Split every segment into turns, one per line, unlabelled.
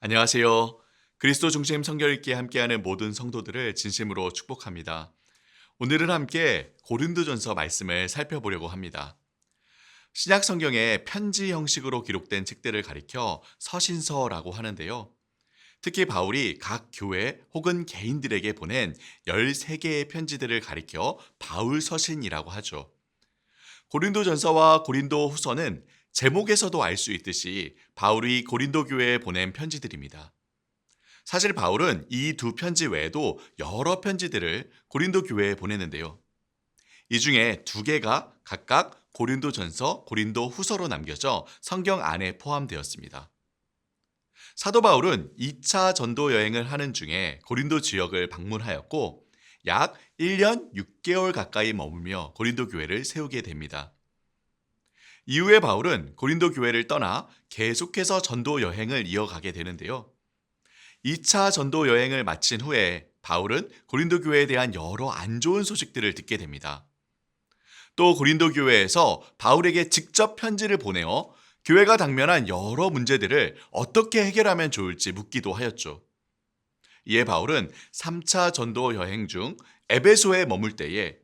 안녕하세요. 그리스도 중심 성결 읽기 함께하는 모든 성도들을 진심으로 축복합니다. 오늘은 함께 고린도전서 말씀을 살펴보려고 합니다. 신약 성경에 편지 형식으로 기록된 책들을 가리켜 서신서라고 하는데요. 특히 바울이 각 교회 혹은 개인들에게 보낸 13개의 편지들을 가리켜 바울 서신이라고 하죠. 고린도 전서와 고린도 후서는 제목에서도 알 수 있듯이 바울이 고린도 교회에 보낸 편지들입니다. 사실 바울은 이 두 편지 외에도 여러 편지들을 고린도 교회에 보냈는데요. 이 중에 두 개가 각각 고린도 전서, 고린도 후서로 남겨져 성경 안에 포함되었습니다. 사도 바울은 2차 전도 여행을 하는 중에 고린도 지역을 방문하였고 약 1년 6개월 가까이 머물며 고린도 교회를 세우게 됩니다. 이후에 바울은 고린도 교회를 떠나 계속해서 전도 여행을 이어가게 되는데요. 2차 전도 여행을 마친 후에 바울은 고린도 교회에 대한 여러 안 좋은 소식들을 듣게 됩니다. 또 고린도 교회에서 바울에게 직접 편지를 보내어 교회가 당면한 여러 문제들을 어떻게 해결하면 좋을지 묻기도 하였죠. 이에 바울은 3차 전도 여행 중 에베소에 머물 때에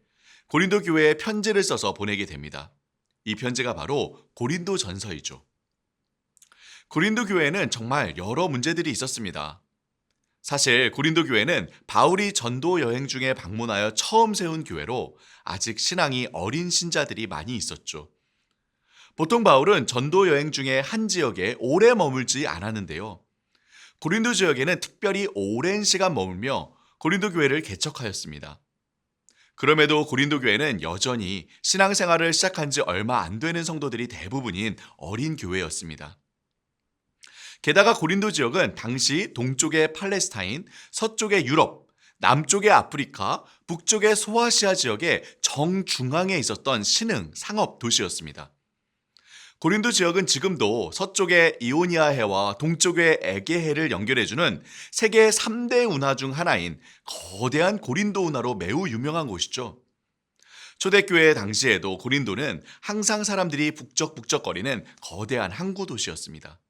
고린도 교회에 편지를 써서 보내게 됩니다. 이 편지가 바로 고린도 전서이죠. 고린도 교회는 정말 여러 문제들이 있었습니다. 사실 고린도 교회는 바울이 전도 여행 중에 방문하여 처음 세운 교회로 아직 신앙이 어린 신자들이 많이 있었죠. 보통 바울은 전도 여행 중에 한 지역에 오래 머물지 않았는데요. 고린도 지역에는 특별히 오랜 시간 머물며 고린도 교회를 개척하였습니다. 그럼에도 고린도 교회는 여전히 신앙생활을 시작한 지 얼마 안 되는 성도들이 대부분인 어린 교회였습니다. 게다가 고린도 지역은 당시 동쪽의 팔레스타인, 서쪽의 유럽, 남쪽의 아프리카, 북쪽의 소아시아 지역의 정중앙에 있었던 신흥 상업 도시였습니다. 고린도 지역은 지금도 서쪽의 이오니아해와 동쪽의 에게해를 연결해주는 세계 3대 운하 중 하나인 거대한 고린도 운하로 매우 유명한 곳이죠. 초대교회 당시에도 고린도는 항상 사람들이 북적북적거리는 거대한 항구 도시였습니다.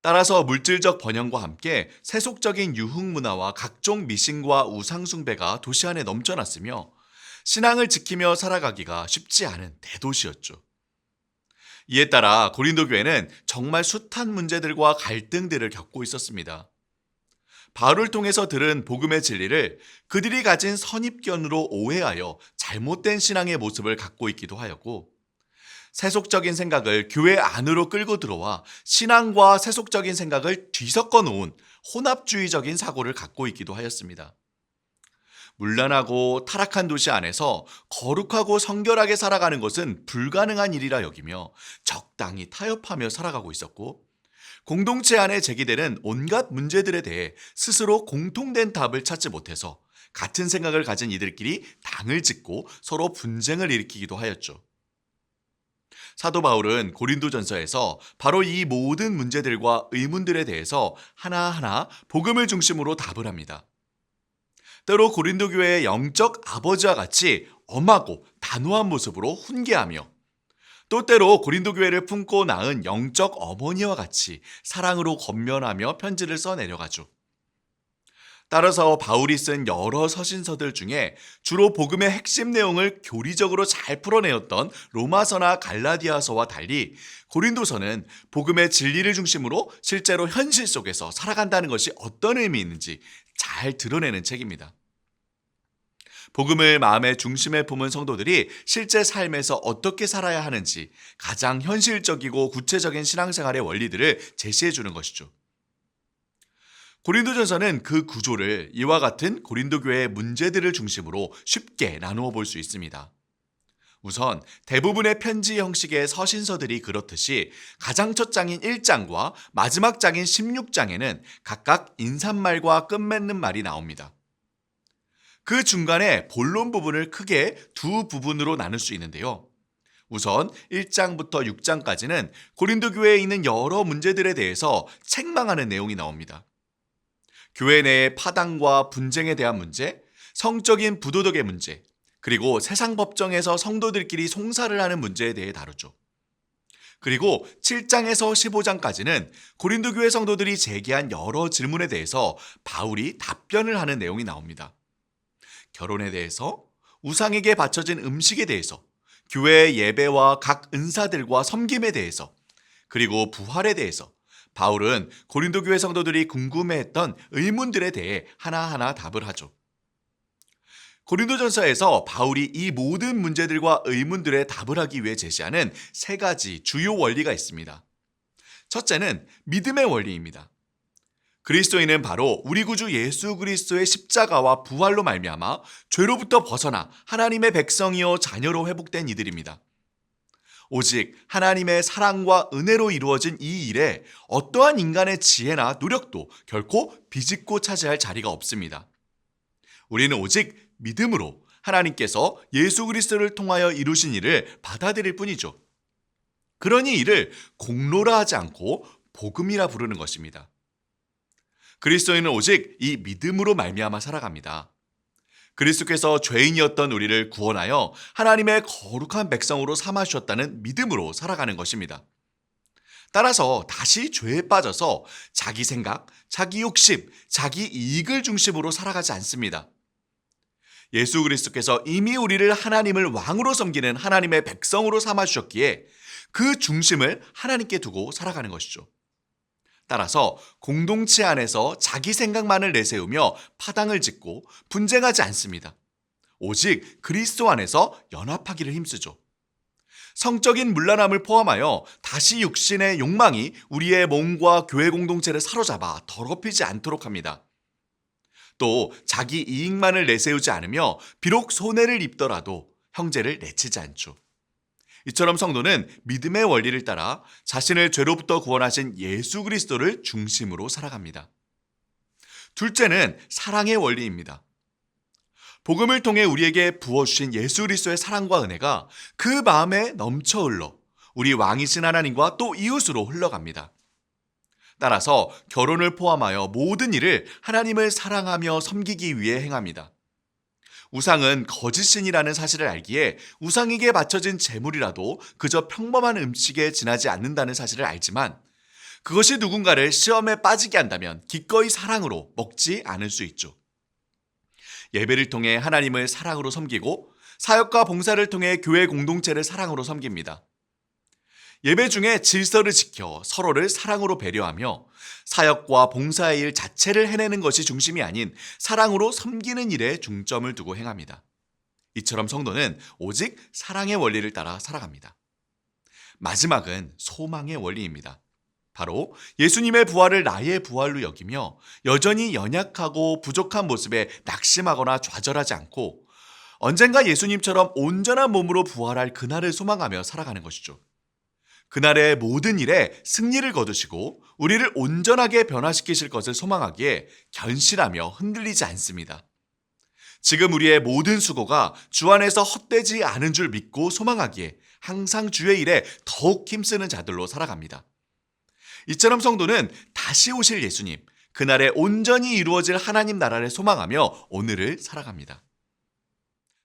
따라서 물질적 번영과 함께 세속적인 유흥 문화와 각종 미신과 우상숭배가 도시 안에 넘쳐났으며 신앙을 지키며 살아가기가 쉽지 않은 대도시였죠. 이에 따라 고린도 교회는 정말 숱한 문제들과 갈등들을 겪고 있었습니다. 바울을 통해서 들은 복음의 진리를 그들이 가진 선입견으로 오해하여 잘못된 신앙의 모습을 갖고 있기도 하였고 세속적인 생각을 교회 안으로 끌고 들어와 신앙과 세속적인 생각을 뒤섞어 놓은 혼합주의적인 사고를 갖고 있기도 하였습니다. 문란하고 타락한 도시 안에서 거룩하고 성결하게 살아가는 것은 불가능한 일이라 여기며 적당히 타협하며 살아가고 있었고 공동체 안에 제기되는 온갖 문제들에 대해 스스로 공통된 답을 찾지 못해서 같은 생각을 가진 이들끼리 당을 짓고 서로 분쟁을 일으키기도 하였죠. 사도 바울은 고린도전서에서 바로 이 모든 문제들과 의문들에 대해서 하나하나 복음을 중심으로 답을 합니다. 때로 고린도 교회의 영적 아버지와 같이 엄하고 단호한 모습으로 훈계하며 또 때로 고린도 교회를 품고 낳은 영적 어머니와 같이 사랑으로 겉면하며 편지를 써 내려가죠. 따라서 바울이 쓴 여러 서신서들 중에 주로 복음의 핵심 내용을 교리적으로 잘 풀어내었던 로마서나 갈라디아서와 달리 고린도서는 복음의 진리를 중심으로 실제로 현실 속에서 살아간다는 것이 어떤 의미 있는지 잘 드러내는 책입니다. 복음을 마음의 중심에 품은 성도들이 실제 삶에서 어떻게 살아야 하는지 가장 현실적이고 구체적인 신앙생활의 원리들을 제시해 주는 것이죠. 고린도전서는 그 구조를 이와 같은 고린도 교회의 문제들을 중심으로 쉽게 나누어 볼 수 있습니다. 우선 대부분의 편지 형식의 서신서들이 그렇듯이 가장 첫 장인 1장과 마지막 장인 16장에는 각각 인사말과 끝맺는 말이 나옵니다. 그 중간에 본론 부분을 크게 두 부분으로 나눌 수 있는데요. 우선 1장부터 6장까지는 고린도 교회에 있는 여러 문제들에 대해서 책망하는 내용이 나옵니다. 교회 내의 파당과 분쟁에 대한 문제, 성적인 부도덕의 문제, 그리고 세상 법정에서 성도들끼리 송사를 하는 문제에 대해 다루죠. 그리고 7장에서 15장까지는 고린도 교회 성도들이 제기한 여러 질문에 대해서 바울이 답변을 하는 내용이 나옵니다. 결혼에 대해서, 우상에게 바쳐진 음식에 대해서, 교회 예배와 각 은사들과 섬김에 대해서, 그리고 부활에 대해서 바울은 고린도 교회 성도들이 궁금해했던 의문들에 대해 하나하나 답을 하죠. 고린도전서에서 바울이 이 모든 문제들과 의문들에 답을 하기 위해 제시하는 세 가지 주요 원리가 있습니다. 첫째는 믿음의 원리입니다. 그리스도인은 바로 우리 구주 예수 그리스도의 십자가와 부활로 말미암아 죄로부터 벗어나 하나님의 백성이요 자녀로 회복된 이들입니다. 오직 하나님의 사랑과 은혜로 이루어진 이 일에 어떠한 인간의 지혜나 노력도 결코 비집고 차지할 자리가 없습니다. 우리는 오직 믿음으로 하나님께서 예수 그리스도를 통하여 이루신 일을 받아들일 뿐이죠. 그러니 이를 공로라 하지 않고 복음이라 부르는 것입니다. 그리스도인은 오직 이 믿음으로 말미암아 살아갑니다. 그리스도께서 죄인이었던 우리를 구원하여 하나님의 거룩한 백성으로 삼아 주셨다는 믿음으로 살아가는 것입니다. 따라서 다시 죄에 빠져서 자기 생각, 자기 욕심, 자기 이익을 중심으로 살아가지 않습니다. 예수 그리스도께서 이미 우리를 하나님을 왕으로 섬기는 하나님의 백성으로 삼아 주셨기에 그 중심을 하나님께 두고 살아가는 것이죠. 따라서 공동체 안에서 자기 생각만을 내세우며 파당을 짓고 분쟁하지 않습니다. 오직 그리스도 안에서 연합하기를 힘쓰죠. 성적인 물란함을 포함하여 다시 육신의 욕망이 우리의 몸과 교회 공동체를 사로잡아 더럽히지 않도록 합니다. 또 자기 이익만을 내세우지 않으며 비록 손해를 입더라도 형제를 내치지 않죠. 이처럼 성도는 믿음의 원리를 따라 자신을 죄로부터 구원하신 예수 그리스도를 중심으로 살아갑니다. 둘째는 사랑의 원리입니다. 복음을 통해 우리에게 부어주신 예수 그리스도의 사랑과 은혜가 그 마음에 넘쳐 흘러 우리 왕이신 하나님과 또 이웃으로 흘러갑니다. 따라서 결혼을 포함하여 모든 일을 하나님을 사랑하며 섬기기 위해 행합니다. 우상은 거짓신이라는 사실을 알기에 우상에게 바쳐진 재물이라도 그저 평범한 음식에 지나지 않는다는 사실을 알지만 그것이 누군가를 시험에 빠지게 한다면 기꺼이 사랑으로 먹지 않을 수 있죠. 예배를 통해 하나님을 사랑으로 섬기고 사역과 봉사를 통해 교회 공동체를 사랑으로 섬깁니다. 예배 중에 질서를 지켜 서로를 사랑으로 배려하며 사역과 봉사의 일 자체를 해내는 것이 중심이 아닌 사랑으로 섬기는 일에 중점을 두고 행합니다. 이처럼 성도는 오직 사랑의 원리를 따라 살아갑니다. 마지막은 소망의 원리입니다. 바로 예수님의 부활을 나의 부활로 여기며 여전히 연약하고 부족한 모습에 낙심하거나 좌절하지 않고 언젠가 예수님처럼 온전한 몸으로 부활할 그날을 소망하며 살아가는 것이죠. 그날의 모든 일에 승리를 거두시고 우리를 온전하게 변화시키실 것을 소망하기에 견실하며 흔들리지 않습니다. 지금 우리의 모든 수고가 주 안에서 헛되지 않은 줄 믿고 소망하기에 항상 주의 일에 더욱 힘쓰는 자들로 살아갑니다. 이처럼 성도는 다시 오실 예수님, 그날에 온전히 이루어질 하나님 나라를 소망하며 오늘을 살아갑니다.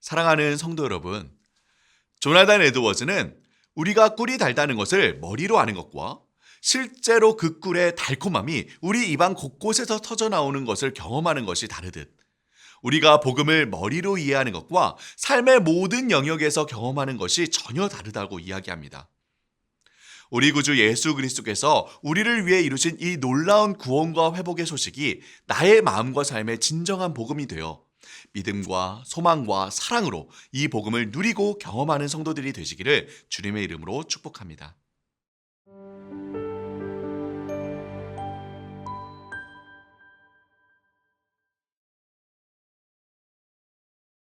사랑하는 성도 여러분, 조나단 에드워즈는 우리가 꿀이 달다는 것을 머리로 아는 것과 실제로 그 꿀의 달콤함이 우리 입안 곳곳에서 터져 나오는 것을 경험하는 것이 다르듯 우리가 복음을 머리로 이해하는 것과 삶의 모든 영역에서 경험하는 것이 전혀 다르다고 이야기합니다. 우리 구주 예수 그리스도께서 우리를 위해 이루신 이 놀라운 구원과 회복의 소식이 나의 마음과 삶의 진정한 복음이 되어 믿음과 소망과 사랑으로 이 복음을 누리고 경험하는 성도들이 되시기를 주님의 이름으로 축복합니다.